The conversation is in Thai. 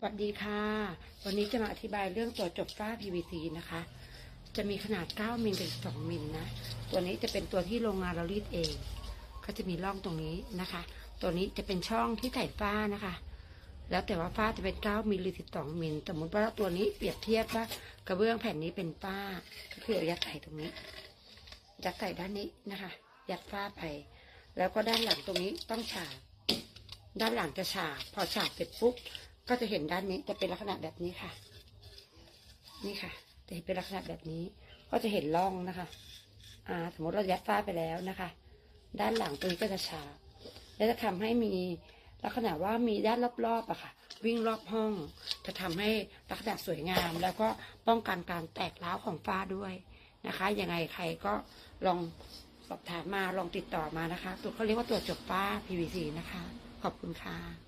สวัสดีค่ะ วันนี้จะมาอธิบายเรื่องตัวจบฝ้า PVC นะคะ จะมีขนาด 9 มิลถึง2มิลนะ ตัวนี้จะเป็นตัวที่โรงงานเรารีดเอง ก็จะมีร่องตรงนี้นะคะ ตัวนี้จะเป็นช่องที่ใส่ฝ้านะคะ แล้วแต่ว่าฝ้าจะเป็น 9 มิลหรือ 12 มิล สมมติว่าตัวนี้เปรียบเทียบว่ากระเบื้องแผ่นนี้เป็นฝ้า ก็คือเอายัดใส่ตรงนี้ ยัดใส่ด้านนี้นะคะ ยัดฝ้าไป แล้วก็ด้านหลังตรงนี้ต้องฉาบ ด้านหลังจะฉาบ พอฉาบเสร็จปุ๊บ ก็จะเห็นด้านนี้จะเป็นลักษณะแบบนี้ค่ะ นี่ค่ะ จะเห็นเป็นลักษณะแบบนี้ ก็จะเห็นร่องนะคะ อ่า สมมติเรายัดฝ้าไปแล้วนะคะ ด้านหลังตรงนี้ก็จะฉาบและจะทำให้มีลักษณะว่ามีด้านรอบๆอะค่ะ วิ่งรอบห้อง จะทำให้ลักษณะสวยงาม แล้วก็ป้องกันการแตกร้าวของฝ้าด้วยนะคะยังไงใครก็ลองสอบถามมาลองติดต่อมานะคะตัวเขาเรียกว่าตัวจบฝ้า PVC นะคะ ขอบคุณค่ะ